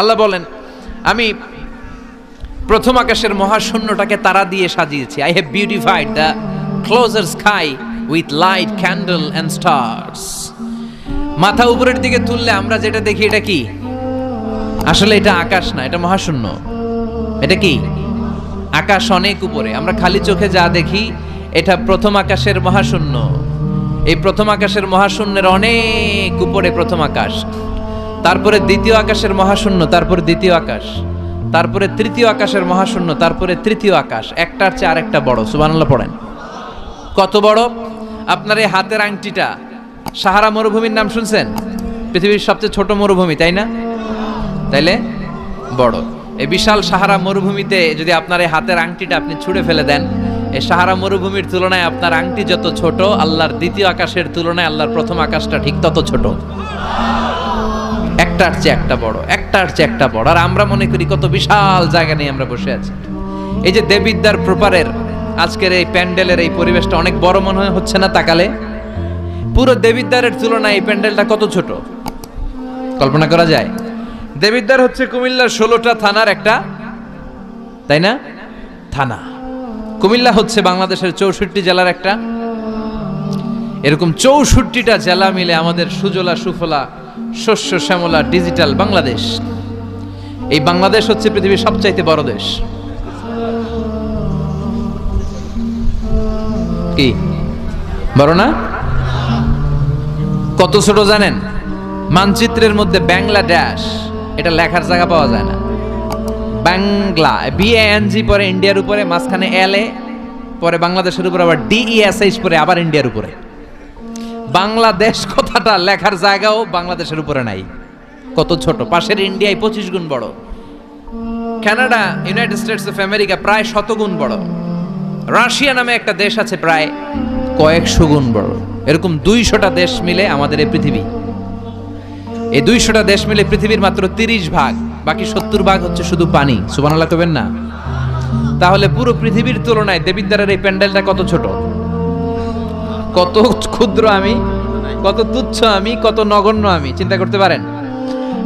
আল্লাহ বলেন, আমি প্রথম আকাশের মহাশূন্যটাকে তারা দিয়ে সাজিয়েছি। I have beautified the closer sky with light candle and stars মাথা উপরের দিকে তুললে আমরা যেটা দেখি, এটা কি? আসলে এটা আকাশ না, এটা মহাশূন্য। এটা কি? আকাশ অনেক উপরে। আমরা খালি চোখে যা দেখি, এটা প্রথম আকাশের মহাশূন্য। এই প্রথম আকাশের মহাশূন্যের অনেক উপরে প্রথম আকাশ। তারপরে দ্বিতীয় আকাশের মহাশূন্য, তারপরে দ্বিতীয় আকাশ। তারপরে তৃতীয় আকাশের মহাশূন্য, তারপরে তৃতীয় আকাশ। একটার চেয়ে আরেকটা বড়, সুবহানাল্লাহ পড়েন। কত বড়? আপনার এই হাতের আংটিটা, সাহারা মরুভূমির নাম শুনছেন? পৃথিবীর সবচেয়ে ছোট মরুভূমি, তাই না? তাইলে বড়। এই বিশাল সাহারা মরুভূমিতে যদি আপনার এই হাতের আংটিটা আপনি ছুঁড়ে ফেলে দেন, এই সাহারা মরুভূমির তুলনায় আপনার আংটি যত ছোট, আল্লাহর দ্বিতীয় আকাশের তুলনায় আল্লাহর প্রথম আকাশটা ঠিক তত ছোট। একটার চেয়ে একটা বড়, একটার চেয়ে একটা বড়। আর আমরা মনে করি কত বিশাল জায়গা নিয়ে আমরা বসে আছি। এই যে দেবিদ্যার প্রপারের আজকের এই প্যান্ডেলের এই পরিবেশটা অনেক বড় মনে হয়, হচ্ছে না তাকালে? পুরো দেবিদ্বারের তুলনায় এই প্যান্ডেলটা কত ছোট? কল্পনা করা যায়? দেবিদ্বার হচ্ছে কুমিল্লার ষোলোটা থানার একটা, তাই না? থানা। কুমিল্লা হচ্ছে বাংলাদেশের চৌষট্টি জেলার একটা। এরকম চৌষট্টিটা জেলা মিলে আমাদের সুজলা সুফলা শস্য শ্যামলা ডিজিটাল বাংলাদেশ। এই বাংলাদেশ হচ্ছে পৃথিবীর সবচাইতে বড় দেশ। কি? বড় না? কত ছোট জানেন? মানচিত্রের মধ্যে বাংলাদেশ, এটা লেখার জায়গা পাওয়া যায় না। বাংলা বিএএনজি পরে ইন্ডিয়ার উপরে, মাঝখানে এল এ পরে বাংলাদেশের উপরে, আবার ডিইএসএইচ পরে, আবার ইন্ডিয়ার উপরে। বাংলাদেশ কথাটা লেখার জায়গাও বাংলাদেশের উপরে নাই। কত ছোট? পাশের ইন্ডিয়ায় পঁচিশ গুণ বড়। Canada, United States of America প্রায় শতগুণ বড়। রাশিয়া নামে একটা দেশ আছে প্রায় কয়েকশো গুণ বড়। এরকম দুইশোটা দেশ মিলে আমাদের এই পৃথিবী। এই দুইশোটা দেশ মিলে পৃথিবীর মাত্র তিরিশ ভাগ, বাকি সত্তর ভাগ হচ্ছে শুধু পানি। সুবানাল্লাহ কবেন না? তাহলে পুরো পৃথিবীর তুলনায় দেবিদ্বারের এই প্যান্ডেলটা কত ছোট? কত ক্ষুদ্র আমি, কত তুচ্ছ আমি, কত নগণ্য আমি, চিন্তা করতে পারেন?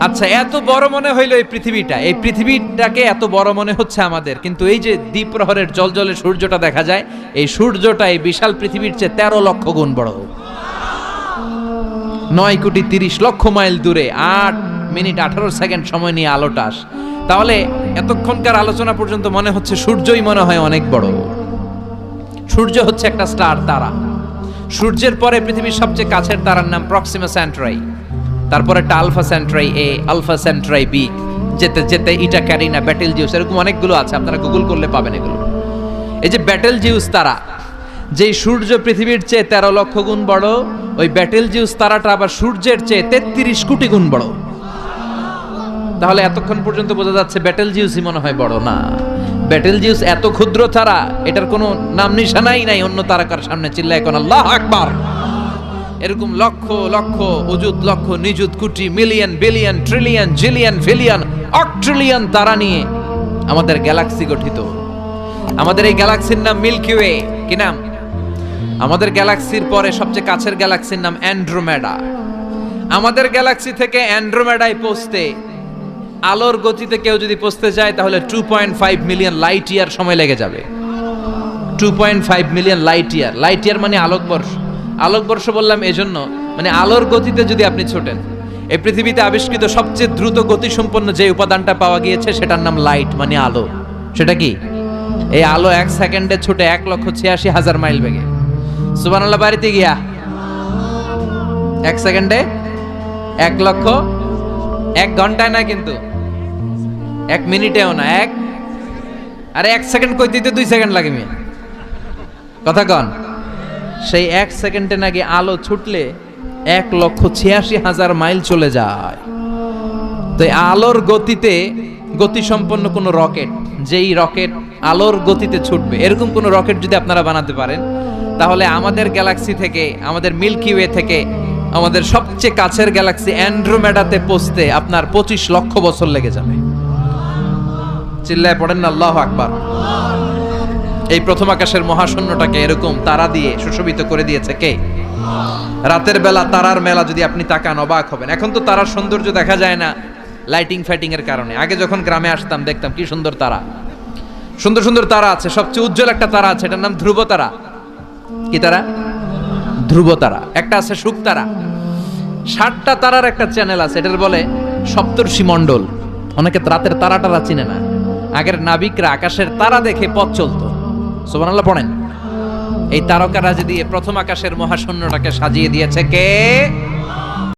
আচ্ছা এত বড় মনে হইল এই পৃথিবীটা। এই পৃথিবীটাকে এত বড় মনে হচ্ছে আমাদের। কিন্তু এই যে দ্বীপ প্রহরের জল জলে সূর্যটা দেখা যায়, এই সূর্যটা এই বিশাল পৃথিবীর চেয়ে তেরো লক্ষ গুণ বড়। নয় কোটি তিরিশ লক্ষ মাইল দূরে, আট মিনিট আঠারো সেকেন্ড সময় নিয়ে আলোটা আস। তাহলে এতক্ষণকার আলোচনা পর্যন্ত মনে হচ্ছে সূর্যই মনে হয় অনেক বড়। সূর্য হচ্ছে একটা স্টার, তারা। সূর্যের পরে পৃথিবীর সবচেয়ে কাছের তারার নাম প্রক্সিমা স্যান্ট্রাই তারপরে Alpha Centauri A Alpha Centauri B যেতে যেতে ইটা, ক্যারিনা ব্যাটেল জিউস এরকম অনেকগুলো আছে, আপনারা গুগল করলে পাবেন এগুলো। এই যে ব্যাটেল জিউস তারা, যেই সূর্য পৃথিবীর চেয়ে তেরো লক্ষ গুণ বড়, ওই ব্যাটেল জিউস তারাটা আবার সূর্যের চেয়ে তেত্রিশ কোটি গুণ বড়। তাহলে এতক্ষণ পর্যন্ত বোঝা যাচ্ছে ব্যাটেল জিউসই মনে হয় বড় না। ব্যাটেল জিউস এত ক্ষুদ্র তারা, এটার কোনো নাম নিশানাই নাই অন্য তারাকার সামনে চিল্লা এখন আল্লাহ আকবার। এরকম লক্ষ লক্ষ অযুত লক্ষ, নিযুত, কোটি, মিলিয়ন, বিলিয়ন, ট্রিলিয়ন, জিলিয়ন ফিলিয়ন অট্রিলিয়ন তারা নিয়ে আমাদের গ্যালাক্সি গঠিত। আমাদের এই গ্যালাক্সির নাম মিল্কি ওয়ে, কি নাম? আমাদের গ্যালাক্সির পরে সবচেয়ে কাছের গ্যালাক্সির নাম অ্যান্ড্রোমেডা। আমাদের গ্যালাক্সি থেকে অ্যান্ড্রোমেডায় পৌঁছতে আলোর গতিতে কেউ যদি পৌঁছতে যায়, তাহলে two point five million light year সময় লেগে যাবে। Two point five million light year light year মানে আলোকবর্ষ আলোকবর্ষ বললাম এজন্য মানে আলোর গতিতে যদি আপনি ছোটেন, এই পৃথিবীতে আবিষ্কৃত সবচেয়ে দ্রুত গতিসম্পন্ন যে উপাদানটা পাওয়া গিয়েছে, সেটার নাম লাইট মানে আলো। সেটা কি? এই আলো এক সেকেন্ডে ছুটে এক লক্ষ ছিয়াশি হাজার মাইল বেগে। সুবানাল্লাহ বাড়িতে গিয়া। এক সেকেন্ডে এক লক্ষ এক ঘন্টায় না কিন্তু এক মিনিটেও না, এক আরে এক সেকেন্ড কই দিতে দুই সেকেন্ড লাগে মেয়ে কথা কন। সেই এক সেকেন্ডে নাকি আলো ছুটলে এক লক্ষ ছিয়াশি হাজার মাইল চলে যায়। তো আলোর গতিতে গতিসম্পন্ন কোনো রকেট, যেই রকেট আলোর গতিতে ছুটবে, এরকম কোনো রকেট যদি আপনারা বানাতে পারেন, তাহলে আমাদের গ্যালাক্সি থেকে, আমাদের মিল্কি ওয়ে থেকে, আমাদের সবচেয়ে কাছের গ্যালাক্সি অ্যান্ড্রোমেডাতে পৌঁছতে আপনার পঁচিশ লক্ষ বছর লেগে যাবে। চিল্লায় পড়েন না, আল্লাহ আকবার। এই প্রথম আকাশের মহাশূন্যটাকে এরকম তারা দিয়ে সুশোভিত করে দিয়েছে কে? রাতের বেলা তারার মেলা যদি আপনি তাকান অবাক হবেন। এখন তো তারার সৌন্দর্য দেখা যায় না লাইটিং ফাইটিং এর কারণে। আগে যখন গ্রামে আসতাম, দেখতাম কি সুন্দর তারা। সুন্দর সুন্দর তারা আছে, সবচেয়ে উজ্জ্বল একটা তারা আছে, এটার নাম ধ্রুব তারা। কি তারা? ধ্রুব তারা। একটা আছে শুক তারা। ষাটটা তারার একটা চ্যানেল আছে, এটার বলে সপ্তর্ষি মণ্ডল। অনেকে রাতের তারা টারা চিনে না। আগের নাবিকরা আকাশের তারা দেখে পথ চলতো। সোবানাল্লাহ পড়েন। এই তারকারাজি দিয়ে প্রথম আকাশের মহাশূন্যটাকে সাজিয়ে দিয়েছে, কে?